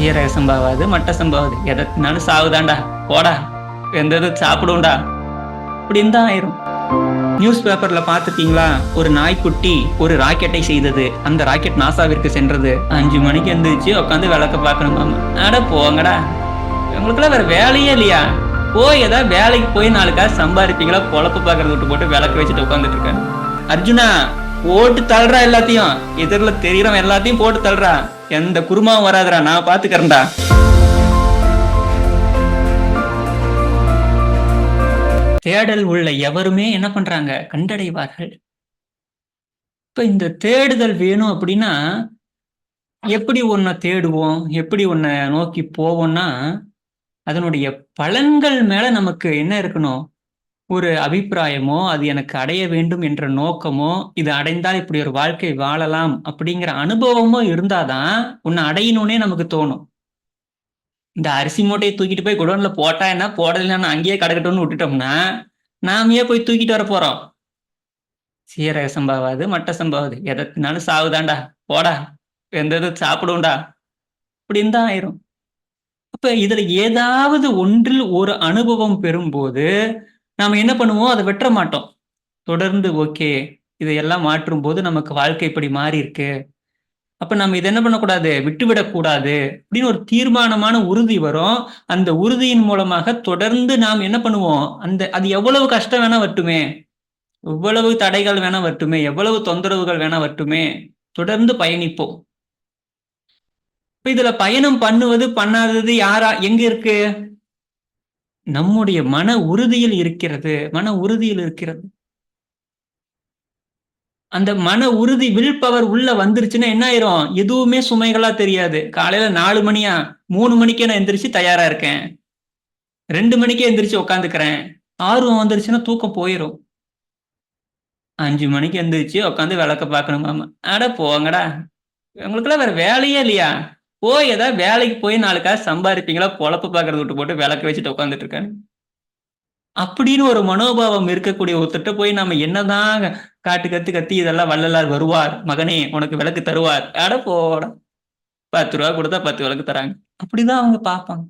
சீரக சம்பாவாது மட்ட சம்பாவாது. எதனாலும் சாவுதாண்டா போடா எந்த இது சாப்பிடும்டா அப்படின்னு தான் ஆயிரும். நியூஸ் பேப்பர்ல பாத்துட்டீங்களா ஒரு நாய்க்குட்டி ஒரு ராக்கெட்டை செய்தது. அந்த ராக்கெட் நாசாவிற்கு சென்றது. அஞ்சு மணிக்கு எந்திரிச்சு உட்காந்து விளக்க பார்க்கணும் அட போங்கடா. உங்களுக்குலாம் வேற வேலையே இல்லையா? போய் ஏதாவது வேலைக்கு போய் நாலு சம்பாதிப்பீங்களா? பொழப்பு பார்க்கறது விட்டு போட்டு விளக்கு வச்சுட்டு உட்காந்துட்டு இருக்கேன். அர்ஜுனா போட்டு தள்ளுறா எல்லாத்தையும். எதிரில் தெரியறவன் எல்லாத்தையும் போட்டு தள்ளுறா. எந்த குருமாவும் வராதுடா நான் பாத்துக்கறேன்டா. தேடல் உள்ள எவருமே என்ன பண்றாங்க? கண்டடைவார்கள். இப்ப இந்த தேடுதல் வேணும் அப்படின்னா எப்படி ஒன்ன தேடுவோம்? எப்படி ஒன்ன நோக்கி போவோம்னா அதனுடைய பலன்கள் மேல நமக்கு என்ன இருக்கணும்? ஒரு அபிப்பிராயமோ அது எனக்கு அடைய வேண்டும் என்ற நோக்கமோ இது அடைந்தால் இப்படி ஒரு வாழ்க்கை வாழலாம் அப்படிங்கிற அனுபவமோ இருந்தாதான் உன்னை அடையணும்னே நமக்கு தோணும். இந்த அரிசி மூட்டையை தூக்கிட்டு போய் குடோன்ல போட்டா என்ன? போடலைன்னா அங்கேயே கடக்கட்டும்னு விட்டுட்டோம்னா நாமையே போய் தூக்கிட்டு வர போறோம்? சீரக சம்பாவாது மட்ட சம்பாவாது. எதனாலும் சாவுதாண்டா போடா. எந்த இது சாப்பிடும்டா அப்படின்னு தான் ஆயிரும். அப்ப இதுல ஏதாவது ஒன்றில் ஒரு அனுபவம் பெறும்போது நாம் என்ன பண்ணுவோம்? அதை வெட்ட மாட்டோம். தொடர்ந்து ஓகே இதையெல்லாம் மாற்றும் போது நமக்கு வாழ்க்கை இப்படி மாறி இருக்கு அப்ப நம்ம இதை என்ன பண்ணக்கூடாது? விட்டுவிடக்கூடாது. அப்படின்னு ஒரு தீர்மானமான உறுதி வரும். அந்த உறுதியின் மூலமாக தொடர்ந்து நாம் என்ன பண்ணுவோம்? அந்த அது எவ்வளவு கஷ்டம் வேணா வரட்டுமே. எவ்வளவு தடைகள் வேணா வரட்டுமே. எவ்வளவு தொந்தரவுகள் வேணா வரட்டுமே. தொடர்ந்து பயணிப்போம். இப்ப இதுல பயணம் பண்ணுவது பண்ணாதது யாரா எங்க இருக்கு? நம்முடைய மன உறுதியில் இருக்கிறது மன உறுதியில் இருக்கிறது. அந்த மன உறுதி வில் பவர் உள்ள வந்துருச்சுன்னா என்ன ஆயிரும்? எதுவுமே சுமைகளா தெரியாது. காலையில நாலு மணியா மூணு மணிக்கே நான் எந்திரிச்சு தயாரா இருக்கேன். ரெண்டு மணிக்கே எந்திரிச்சு உட்காந்துக்கிறேன் ஆர்வம் வந்துருச்சுன்னா தூக்கம் போயிடும் அஞ்சு மணிக்கு எந்திரிச்சு உட்காந்து விளக்க பார்க்கணும் மாமா. அட போங்கடா. உங்களுக்குலாம் வேற வேலையே இல்லையா? போய் ஏதாவது வேலைக்கு போய் நாலு சம்பாதிப்பீங்களா பொழப்பு பார்க்கறது விட்டு போட்டு விளக்கு வச்சுட்டு உட்காந்துட்டு இருக்கேன் அப்படின்னு ஒரு மனோபாவம் இருக்கக்கூடிய ஒருத்தட்ட போய் நம்ம என்னதான் காட்டு கத்து கத்தி இதெல்லாம் வள்ளலார் வருவார் மகனே உனக்கு விளக்கு தருவார். அட போட. பத்து ரூபா கொடுத்தா பத்து விளக்கு தராங்க. அப்படிதான் அவங்க பார்ப்பாங்க.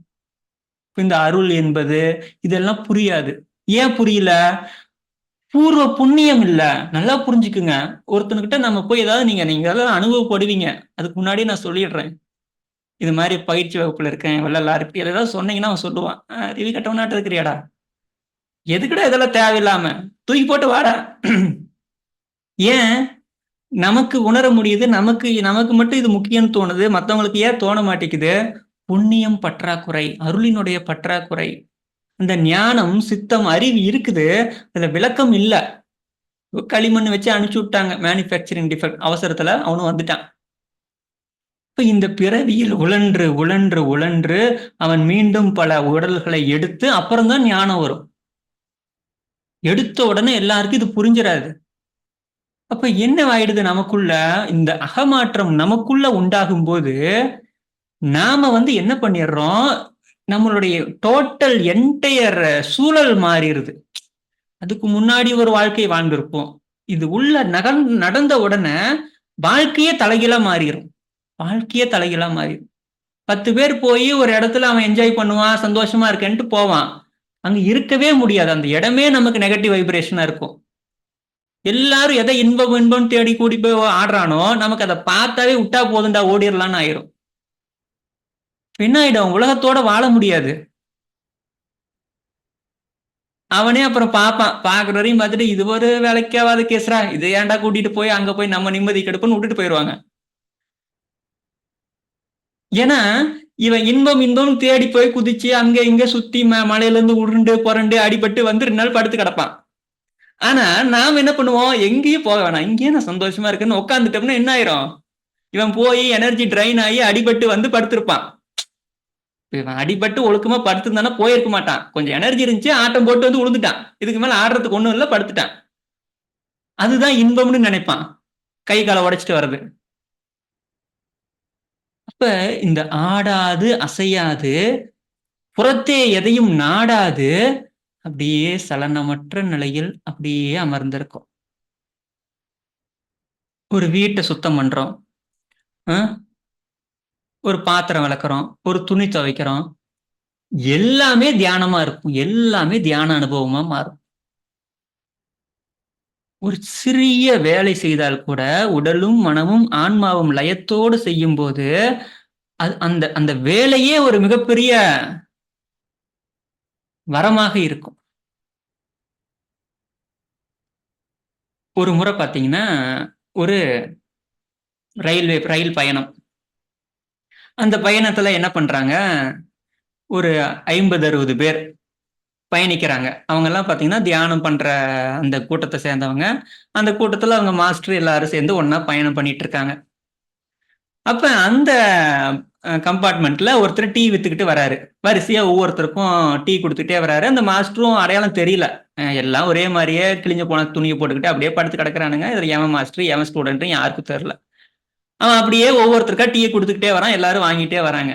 இந்த அருள் என்பது இதெல்லாம் புரியாது. ஏன் புரியல? பூர்வ புண்ணியம் இல்ல. நல்லா புரிஞ்சுக்குங்க. ஒருத்தனுக்கிட்ட நம்ம போய் ஏதாவது நீங்க நீங்க எல்லாம் அனுபவப்படுவீங்க. அதுக்கு முன்னாடி நான் சொல்லிடுறேன். இது மாதிரி பயிற்சி வகுப்புல இருக்கேன் வள்ளலார் இப்படி ஏதாவது சொன்னீங்கன்னா அவன் சொல்லுவான். ரிவி கட்டவனாட்டு இருக்கிறியாடா? எதுக்குடா இதெல்லாம் தேவையில்லாம? தூக்கி போட்டு வாடா. ஏன்? நமக்கு உணர முடியுது நமக்கு நமக்கு மட்டும் இது முக்கியம்னு தோணுது மற்றவங்களுக்கு ஏன் தோண மாட்டேங்குது? புண்ணியம் பற்றாக்குறை அருளினுடைய பற்றாக்குறை. அந்த ஞானம் சித்தம் அறிவு இருக்குது அதுல விளக்கம் இல்லை. களிமண் வச்சு அனுப்பிச்சு விட்டாங்க மேனுஃபேக்சரிங் டிஃபெக்ட் அவசரத்துல அவனும் வந்துட்டான். இந்த பிறவியில் உழன்று உழன்று உழன்று அவன் மீண்டும் பல உடல்களை எடுத்து அப்புறம்தான் ஞானம் வரும். எடுத்த உடனே எல்லாருக்கும் இது புரிஞ்சிடாது அப்ப என்ன ஆயிடுது நமக்குள்ள? இந்த அகமாற்றம் நமக்குள்ள உண்டாகும் போது நாம வந்து என்ன பண்ணிடுறோம் நம்மளுடைய டோட்டல் என்டையர் சூழல் மாறிடுது அதுக்கு முன்னாடி ஒரு வாழ்க்கை வாழ்ந்திருப்போம். இது உள்ள நகர் நடந்த உடனே வாழ்க்கையே தலைகீழா மாறிடும் வாழ்க்கையே தலைகீழா மாறிடும் பத்து பேர் போய் ஒரு இடத்துல அவன் என்ஜாய் பண்ணுவான் சந்தோஷமா இருக்கேன்ட்டு போவான். அங்க இருக்கவே முடியாது. அந்த இடமே நமக்கு நெகட்டிவ் வைப்ரேஷனா இருக்கும். எல்லாரும் எதை இன்பம் இன்பம் தேடி கூடி போய் ஆடுறானோ நமக்கு அதை பார்த்தாவே விட்டா போதுண்டா ஓடிடலான்னு ஆயிரும். என்ன ஆயிடும் உலகத்தோட வாழ முடியாது. அவனே அப்புறம் பார்ப்பான். பாக்குற வரையும் பார்த்துட்டு இது ஒரு வேலைக்காவது கேசுறா இதை ஏன்டா கூட்டிட்டு போய் அங்க போய் நம்ம நிம்மதி கெடுப்புன்னு விட்டுட்டு போயிடுவாங்க ஏன்னா இவன் இன்பம் இன்பம் தேடி போய் குதிச்சு அங்க இங்க சுத்தி ம மலையில இருந்து உருண்டு புரண்டு அடிபட்டு வந்து ரெண்டு நாள் படுத்து கிடப்பான். ஆனா நாம் என்ன பண்ணுவோம்? எங்கேயும் போக வேணாம். இங்கேயே நான் சந்தோஷமா இருக்குன்னு உட்காந்துட்டோம்னா என்ன ஆயிரும்? இவன் போய் எனர்ஜி ட்ரைன் ஆகி அடிபட்டு வந்து படுத்திருப்பான். இவன் அடிபட்டு ஒழுக்கமா படுத்திருந்தானா போயிருக்க மாட்டான். கொஞ்சம் எனர்ஜி இருந்துச்சு ஆட்டம் போட்டு வந்து உழுந்துட்டான். இதுக்கு மேல ஆடுறதுக்கு ஒண்ணும் இல்லை படுத்துட்டான். அதுதான் இன்பம்னு நினைப்பான். கை காலை உடைச்சிட்டு வர்றது. அப்ப இந்த ஆடாது அசையாது புறத்தே எதையும் நாடாது அப்படியே சலனமற்ற நிலையில் அப்படியே அமர்ந்திருக்கும். ஒரு வீட்டை சுத்தம் பண்றோம். ஒரு பாத்திரம் விளக்குறோம். ஒரு துணி துவைக்கிறோம். எல்லாமே தியானமா இருக்கும். எல்லாமே தியான அனுபவமா மாறும். ஒரு சிறிய வேலை செய்தால் கூட உடலும் மனமும் ஆன்மாவும் லயத்தோடு செய்யும் போது அந்த அந்த வேலையே ஒரு மிகப்பெரிய வரமாக இருக்கும். ஒரு முறை பார்த்தீங்கன்னா ஒரு ரயில்வே ரயில் பயணம். அந்த பயணத்துல என்ன பண்றாங்க? ஒரு ஐம்பது அறுபது பேர் பயணிக்கிறாங்க. அவங்க எல்லாம் பார்த்தீங்கன்னா தியானம் பண்ற அந்த கூட்டத்தை சேர்ந்தவங்க. அந்த கூட்டத்தில் அவங்க மாஸ்டர் எல்லாரும் சேர்ந்து ஒன்னா பயணம் பண்ணிட்டு இருக்காங்க. அப்ப அந்த கம்பார்ட்மெண்ட்ல ஒருத்தர் டீ வித்துக்கிட்டு வராரு. வரிசையா ஒவ்வொருத்தருக்கும் டீ கொடுத்துட்டே வராரு. அந்த மாஸ்டரும் அடையாளம் தெரியல. எல்லாம் ஒரே மாதிரியே கிழிஞ்ச போன துணியை போட்டுக்கிட்டு அப்படியே படுத்து கிடக்குறானுங்க. இதுல எவன் மாஸ்டர் எவன் ஸ்டூடெண்ட் யாருக்கும் தெரியல. அவன் அப்படியே ஒவ்வொருத்தருக்கா டீயை கொடுத்துக்கிட்டே வரான். எல்லாரும் வாங்கிட்டே வராங்க.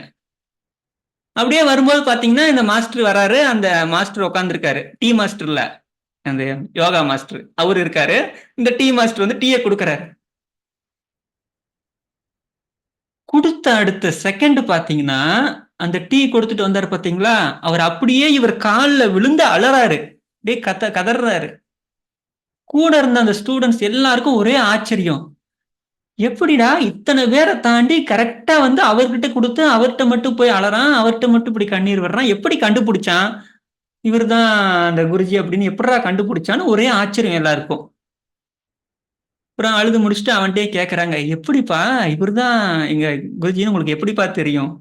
அப்படியே வரும்போது பாத்தீங்கன்னா இந்த மாஸ்டர் வராரு அந்த மாஸ்டர் உட்காந்துருக்காரு டீ மாஸ்டர்ல அந்த யோகா மாஸ்டர் அவர் இருக்காரு. இந்த டீ மாஸ்டர் வந்து டீயை கொடுக்கறாரு. கொடுத்த அடுத்த செகண்ட் பாத்தீங்கன்னா அந்த டீ கொடுத்துட்டு வந்தாரு பாத்தீங்களா? அவர் அப்படியே இவர் காலில் விழுந்து அலறாரு. அப்படியே கத்த கதறாரு கூட இருந்த அந்த ஸ்டூடெண்ட்ஸ் எல்லாருக்கும் ஒரே ஆச்சரியம். எப்படிடா இத்தனை பேரை தாண்டி கரெக்டா வந்து அவர்கிட்ட கொடுத்து அவர்கிட்ட மட்டும் போய் அலறான் அவர்கிட்ட மட்டும் இப்படி கண்ணீர் வர்றான் எப்படி கண்டுபிடிச்சான்? இவர் தான் அந்த குருஜி அப்படின்னு எப்படா கண்டுபிடிச்சான்னு ஒரே ஆச்சரியம் எல்லாருக்கும். அப்புறம் அழுது முடிச்சுட்டு அவன்கிட்டே கேட்குறாங்க எப்படிப்பா? இவர் தான் எங்க குருஜின்னு உங்களுக்கு எப்படிப்பா தெரியும்?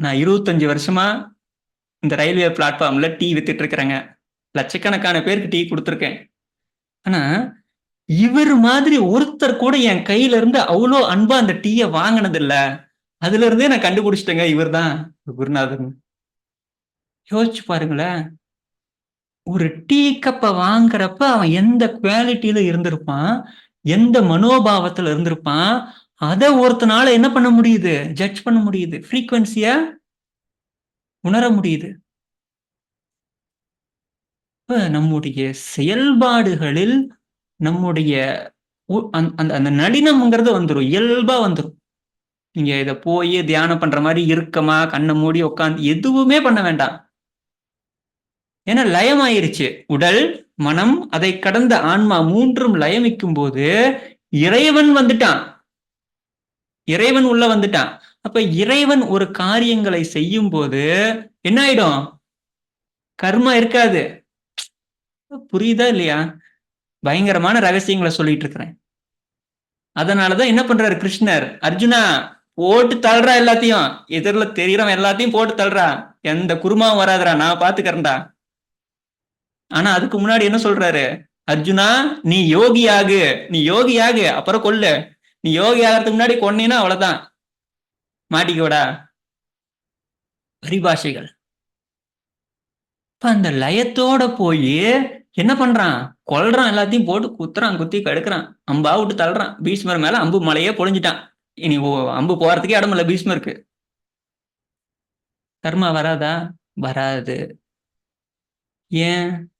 நான் இருபத்தஞ்சு வருஷமா இந்த ரயில்வே பிளாட்ஃபார்ம்ல டீ வித்துட்டு இருக்கிறேங்க. லட்சக்கணக்கான பேருக்கு டீ கொடுத்துருக்கேன். ஆனா இவர் மாதிரி ஒருத்தர் கூட என் கையில இருந்து அவ்வளோ அன்பா அந்த டீயை வாங்கினது இல்ல அதுல இருந்தே நான் கண்டுபிடிச்சிட்டேங்க இவர் தான் குருநாதன் யோசிச்சு பாருங்களேன். ஒரு டீ கப்பை வாங்குறப்ப அவன் எந்த குவாலிட்டியில இருந்திருப்பான் எந்த மனோபாவத்துல இருந்திருப்பான் அதை ஒருத்தனால என்ன பண்ண முடியுது? ஜட்ஜ் பண்ண முடியுது. ஃப்ரீக்வன்சிய உணர முடியுது. நம்முடைய செயல்பாடுகளில் நம்முடைய அந்த அந்த நளினம்ங்கிறது வந்துடும் இயல்பா வந்துடும் நீங்க இதை போய் தியானம் பண்ற மாதிரி இருக்கமா கண்ணை மூடி உட்காந்து எதுவுமே பண்ண வேண்டாம். ஏன்னா லயமாயிருச்சு. உடல் மனம் அதை கடந்த ஆன்மா மூன்றும் லயமிக்கும் போது இறைவன் வந்துட்டான். இறைவன் உள்ள வந்துட்டான். அப்ப இறைவன் ஒரு காரியங்களை செய்யும் போது என்ன ஆயிடும் கர்மா இருக்காது. புரியுதா இல்லையா? பயங்கரமான ரகசியங்களை சொல்லிட்டு இருக்கிறேன். அதனாலதான் என்ன பண்றாரு கிருஷ்ணர்? அர்ஜுனா போட்டு தள்ளுறா எல்லாத்தையும். எதிரில் தெரியறவன் எல்லாத்தையும் போட்டு தள்ளுறா. எந்த குருமாவும் வராதுரா நான் பாத்துக்கிறேன்டா. ஆனா அதுக்கு முன்னாடி என்ன சொல்றாரு? அர்ஜுனா நீ யோகி ஆகு. நீ யோகி ஆகு. அப்புறம் கொல்லு. நீ யோகி ஆகிறதுக்கு முன்னாடி கொன்னீன்னா அவ்வளவுதான். மாட்டிக்கோடா. பரிபாஷைகள். இப்ப அந்த லயத்தோட போய் என்ன பண்றான்? கொல்றான் எல்லாத்தையும் போட்டு குத்துறான் குத்தி கடுக்குறான். அம்பா விட்டு தள்ளுறான். பீஷ்மர் மேல அம்பு மலையே பொழிஞ்சிட்டான். இனி அம்பு போறதுக்கே இடம் இல்லை பீஷ்மருக்கு. கர்மா வராதா? வராது. ஏன்?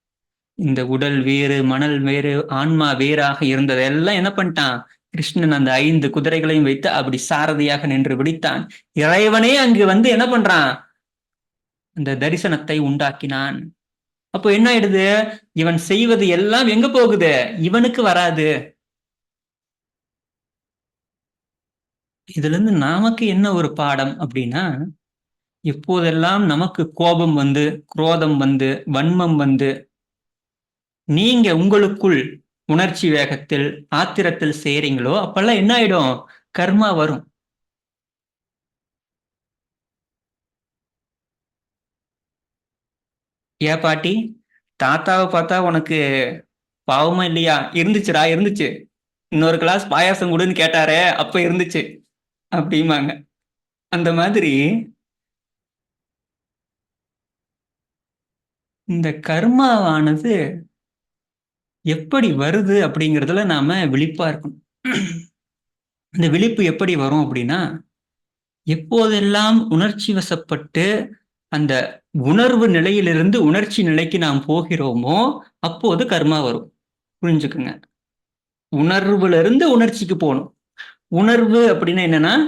இந்த உடல் வேறு மணல் வேறு ஆன்மா வேறாக இருந்ததெல்லாம் என்ன பண்ணிட்டான்? கிருஷ்ணன் அந்த ஐந்து குதிரைகளையும் வைத்து அப்படி சாரதியாக நின்று விடித்தான் இறைவனே அங்கு வந்து என்ன பண்றான்? அந்த தரிசனத்தை உண்டாக்கினான். அப்போ என்ன ஆயிடுது? இவன் செய்வது எல்லாம் எங்க போகுது? இவனுக்கு வராது. இதுல இருந்து நமக்கு என்ன ஒரு பாடம் அப்படின்னா எப்போதெல்லாம் நமக்கு கோபம் வந்து குரோதம் வந்து வன்மம் வந்து நீங்க உங்களுக்குள் உணர்ச்சி வேகத்தில் ஆத்திரத்தில் செய்யறீங்களோ அப்பெல்லாம் என்ன ஆயிடும்? கர்மா வரும். ஏ பாட்டி? தாத்தாவை பார்த்தா உனக்கு பாவமா இல்லையா? இருந்துச்சுடா இருந்துச்சு. இன்னொரு கிளாஸ் பாயாசம் கொடுன்னு கேட்டாரே அப்ப இருந்துச்சு. அப்படிமாங்க அந்த மாதிரி இந்த கர்மாவானது எப்படி வருது அப்படிங்கிறதுல நாம விழிப்பா இருக்கணும். இந்த விழிப்பு எப்படி வரும் அப்படின்னா எப்போதெல்லாம் உணர்ச்சி வசப்பட்டு அந்த உணர்வு நிலையிலிருந்து உணர்ச்சி நிலைக்கு நாம் போகிறோமோ அப்போது கர்மா வரும். புரிஞ்சுக்குங்க. உணர்வுல இருந்து உணர்ச்சிக்கு போகணும். உணர்வு அப்படின்னு என்னன்னா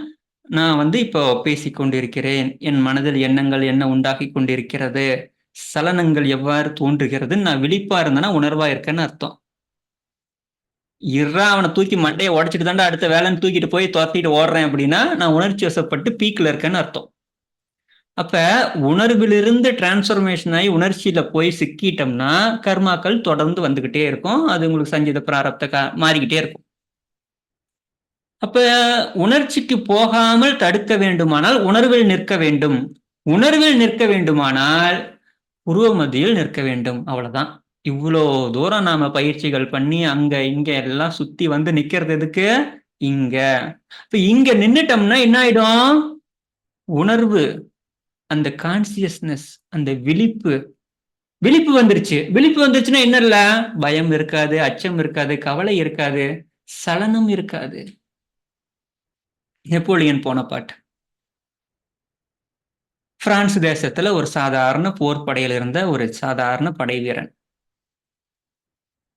நான் வந்து இப்போ பேசிக் கொண்டிருக்கிறேன். என் மனதில் எண்ணங்கள் என்ன உண்டாகி கொண்டிருக்கிறது? சலனங்கள் எவ்வாறு தோன்றுகிறது? நான் விழிப்பா இருந்தேன்னா உணர்வா இருக்கேன்னு அர்த்தம். இறா அவனை தூக்கி மண்டையை உடச்சிட்டு தாண்டா அடுத்த வேலைன்னு தூக்கிட்டு போய் துரத்திட்டு ஓடுறேன் அப்படின்னா நான் உணர்ச்சி வசப்பட்டு பீக்கில் இருக்கேன்னு அர்த்தம். அப்ப உணர்விலிருந்து டிரான்ஸ்ஃபர்மேஷன் ஆகி உணர்ச்சியில போய் சிக்கிட்டோம்னா கர்மாக்கள் தொடர்ந்து வந்துகிட்டே இருக்கும். அது உங்களுக்கு சஞ்சித பிராரப்த மாறிக்கிட்டே இருக்கும். அப்ப உணர்ச்சிக்கு போகாமல் தடுக்க வேண்டுமானால் உணர்வில் நிற்க வேண்டும். உணர்வில் நிற்க வேண்டுமானால் உருவ மத்தியில் நிற்க வேண்டும். அவ்வளவுதான். இவ்வளோ தூரம் நாம பயிற்சிகள் பண்ணி அங்க இங்க எல்லாம் சுத்தி வந்து நிக்கிறது எதுக்கு? இங்க. இப்ப இங்க நின்னுட்டோம்னா என்ன ஆயிடும்? உணர்வு. அந்த கான்சியஸ்னஸ் அந்த விழிப்பு விழிப்பு வந்துருச்சு. விழிப்பு வந்துருச்சுன்னா என்ன இல்ல? பயம் இருக்காது அச்சம் இருக்காது கவலை இருக்காது சலனம் இருக்காது. நெப்போலியன் போன பாட்டு. பிரான்ஸ் தேசத்துல ஒரு சாதாரண போர் படையில் இருந்த ஒரு சாதாரண படை வீரன்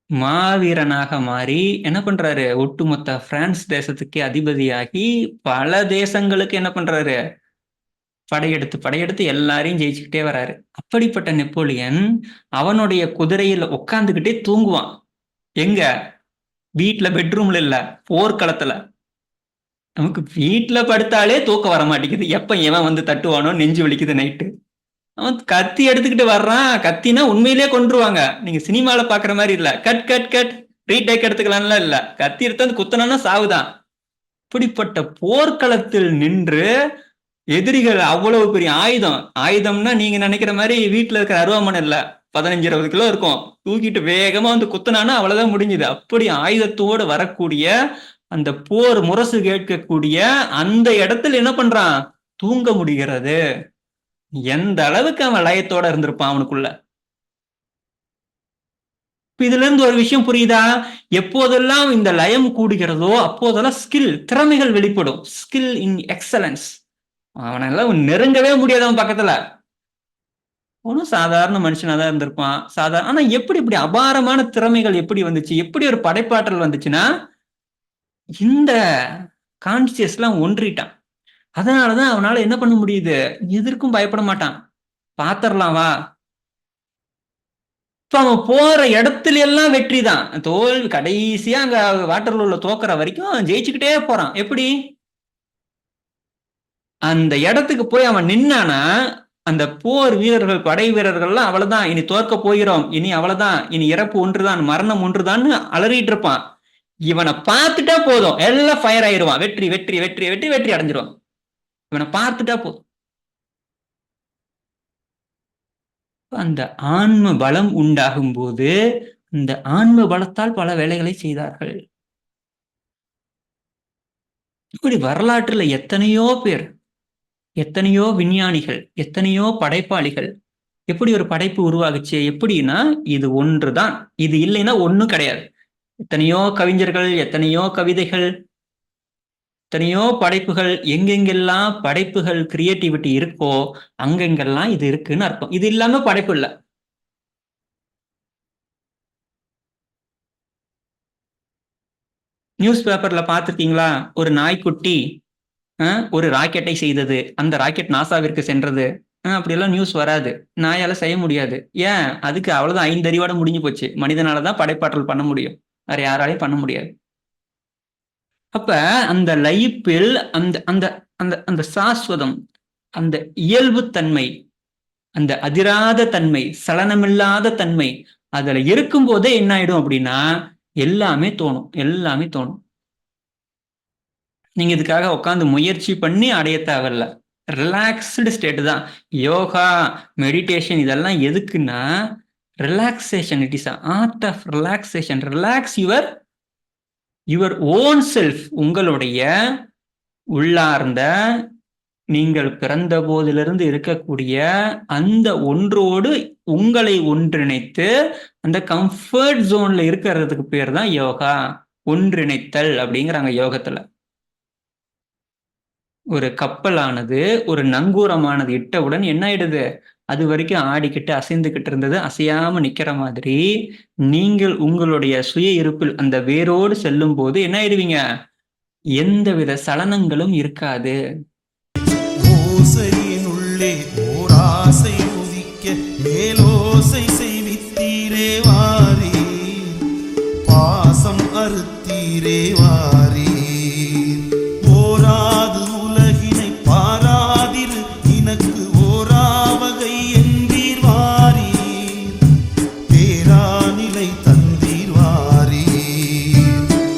மாவீரனாக மாறி என்ன பண்றாரு? ஒட்டுமொத்த பிரான்ஸ் தேசத்துக்கு அதிபதியாகி பல தேசங்களுக்கு என்ன பண்றாரு? படையெடுத்து படையெடுத்து எல்லாரையும் ஜெயிச்சுக்கிட்டே வராரு. அப்படிப்பட்ட நெப்போலியன் அவனுடைய குதிரையில உட்காந்துக்கிட்டே தூங்குவான். எங்க? வீட்டுல பெட்ரூம்ல இல்ல போர்க்களத்துல. நமக்கு வீட்டுல படுத்தாலே தூக்கம் வர மாட்டேங்குது. எப்ப இவன் வந்து தட்டுவானோ நெஞ்சு வலிக்குது நைட்டு அவன் கத்தி எடுத்துக்கிட்டு வர்றான். கத்தினா உண்மையிலேயே கொண்டுருவாங்க நீங்க சினிமால பாக்குற மாதிரி இல்ல. Cut cut cut. ரீடேக் எடுத்துக்கலாம்ல இல்ல. கத்தி எடுத்து வந்து குத்தனா சாவுதான். இப்படிப்பட்ட போர்க்களத்தில் நின்று எதிரிகள் அவ்வளவு பெரிய ஆயுதம். ஆயுதம்னா நீங்க நினைக்கிற மாதிரி வீட்டுல இருக்கிற அருவாமனை இல்ல பதினஞ்சு இருபது கிலோ இருக்கும். தூக்கிட்டு வேகமா வந்து குத்துனானா அவ்வளவுதான் முடிஞ்சுது. அப்படி ஆயுதத்தோடு வரக்கூடிய அந்த போர் முரசு கேட்கக்கூடிய அந்த இடத்துல என்ன பண்றான்? தூங்க முடிகிறது. எந்த அளவுக்கு அவன் லயத்தோட இருந்திருப்பான் அவனுக்குள்ள? இதுல இருந்து ஒரு விஷயம் புரியுதா? எப்போதெல்லாம் இந்த லயம் கூடுகிறதோ அப்போதெல்லாம் ஸ்கில் திறமைகள் வெளிப்படும். ஸ்கில் இன் எக்ஸலன்ஸ் அவனெல்லாம் நெருங்கவே முடியாது அவன் பக்கத்துல. ஒன்றும் சாதாரண மனுஷனாக தான் இருந்திருப்பான். சாதாரண ஆனா எப்படி இப்படி அபாரமான திறமைகள் எப்படி வந்துச்சு? எப்படி ஒரு படைப்பாற்றல் வந்துச்சுன்னா இந்த கான்சியஸ்லாம் ஒன்றிட்டான். அதனாலதான் அவனால என்ன பண்ண முடியுது? எதற்கும் பயப்பட மாட்டான். பாத்திரலாம் வா. இப்போ அவன் போற இடத்துல எல்லாம் வெற்றி தான் தோல்வி கடைசியா அங்க வாட்டர்லூர்ல தோக்குற வரைக்கும் ஜெயிச்சுக்கிட்டே போறான். எப்படி? அந்த இடத்துக்கு போய் அவன் நின்னானா அந்த போர் வீரர்கள் படை வீரர்கள்லாம் அவ்வளவுதான் இனி தோற்க போகிறோம். இனி அவ்வளவுதான் இனி இறப்பு ஒன்றுதான் மரணம் ஒன்றுதான்னு அலறிட்டு இருப்பான். இவனை பார்த்துட்டா போதும். எல்லாம் ஃபயர் ஆயிடுவான் வெற்றி வெற்றி வெற்றி வெற்றி வெற்றி அடைஞ்சிருவான். இவனை பார்த்துட்டா போதும். அந்த ஆன்ம பலம் உண்டாகும் போது இந்த ஆன்ம பலத்தால் பல வேலைகளை செய்தார்கள். இப்படி வரலாற்றுல எத்தனையோ பேர் எத்தனையோ விஞ்ஞானிகள் எத்தனையோ படைப்பாளிகள் எப்படி ஒரு படைப்பு உருவாகுச்சு? எப்படின்னா இது ஒன்று தான் இது இல்லைன்னா ஒன்றும் கிடையாது. எத்தனையோ கவிஞர்கள் எத்தனையோ கவிதைகள் எத்தனையோ படைப்புகள் எங்கெங்கெல்லாம் படைப்புகள் கிரியேட்டிவிட்டி இருக்கோ அங்கெங்கெல்லாம் இது இருக்குன்னு அர்த்தம். இது இல்லாம படைப்பு இல்லை. நியூஸ் பேப்பர்ல பார்த்துருக்கீங்களா? ஒரு நாய்க்குட்டி ஒரு ராக்கெட்டை செய்தது. அந்த ராக்கெட் நாசாவிற்கு சென்றது. அப்படியெல்லாம் நியூஸ் வராது. நாயால செய்ய முடியாது. ஏன்? அதுக்கு அவ்வளவுதான் ஐந்தறிவோட முடிஞ்சு போச்சு. மனிதனாலதான் படைப்பாற்றல் பண்ண முடியும். வேற யாராலையும் பண்ண முடியாது. அப்ப அந்த லைப்பில் அந்த அந்த அந்த அந்த சாஸ்வதம் அந்த இயல்பு தன்மை அந்த அதிராத தன்மை சலனமில்லாத தன்மை அதுல இருக்கும் போதே என்ன ஆயிடும் அப்படின்னா எல்லாமே தோணும். எல்லாமே தோணும். நீங்க இதுக்காக உட்காந்து முயற்சி பண்ணி அடைய தேவையில்ல. ரிலாக்ஸ்டு ஸ்டேட் தான். யோகா மெடிடேஷன் இதெல்லாம் எதுக்குன்னா relaxation it is art of relaxation relax your your own self உங்களுடைய உள்ளார்ந்த நீங்கள் பிறந்த போதிலிருந்து இருக்கக்கூடிய அந்த ஒன்றோடு உங்களை ஒன்றிணைத்து அந்த கம்ஃபர்ட் ஜோன்ல இருக்கிறதுக்கு பேர் தான் யோகா. ஒன்றிணைத்தல் அப்படிங்கிறாங்க யோகத்துல. ஒரு கப்பலானது ஒரு நங்கூரமானது இட்டவுடன் என்ன ஆயிடுது? அது வரைக்கும் ஆடிக்கிட்டு அசைந்துக்கிட்டு இருந்தது அசையாம நிக்கிற மாதிரி நீங்கள் உங்களுடைய சுய இருப்பில் அந்த வேரோடு செல்லும் போது என்ன ஆயிடுவீங்க? எந்தவித சலனங்களும் இருக்காது. உள்ளே